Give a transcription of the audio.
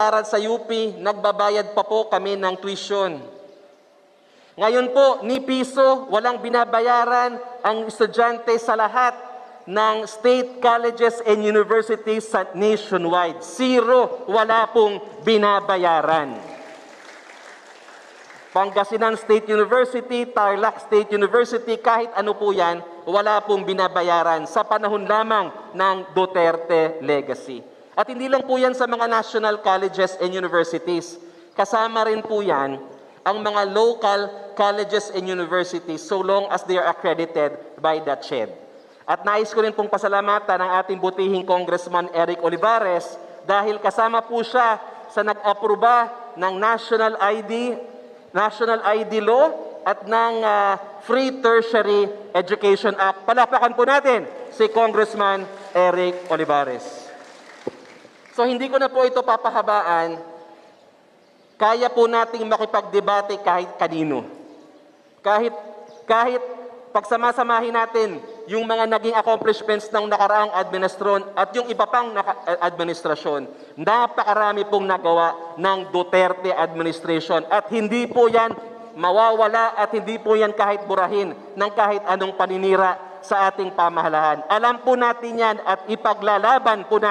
Para sa UP, nagbabayad pa po kami ng tuition. Ngayon po, ni piso, walang binabayaran ang estudyante sa lahat ng state colleges and universities nationwide. Zero, wala pong binabayaran. Pangasinan State University, Tarlac State University, kahit ano po yan, wala pong binabayaran sa panahon lamang ng Duterte legacy. At hindi lang po yan sa mga national colleges and universities. Kasama rin po yan ang mga local colleges and universities so long as they are accredited by the CHED. At nais ko rin pong pasalamatan ang ating butihing Congressman Eric Olivares dahil kasama po siya sa nag-aproba ng National ID, National ID Law at ng ah, Free Tertiary Education Act. Palapakan po natin si Congressman Eric Olivares. So hindi ko na po ito papahabaan. Kaya po nating makipagdebate kahit kanino. Kahit kahit pagsamasamahin natin yung mga naging accomplishments ng nakaraang administrasyon at yung iba pang eh, administrasyon, napakarami pong nagawa ng Duterte administration at hindi po yan mawawala at hindi po yan kahit burahin ng kahit anong paninira sa ating pamahalaan. Alam po natin yan at ipaglalaban po natin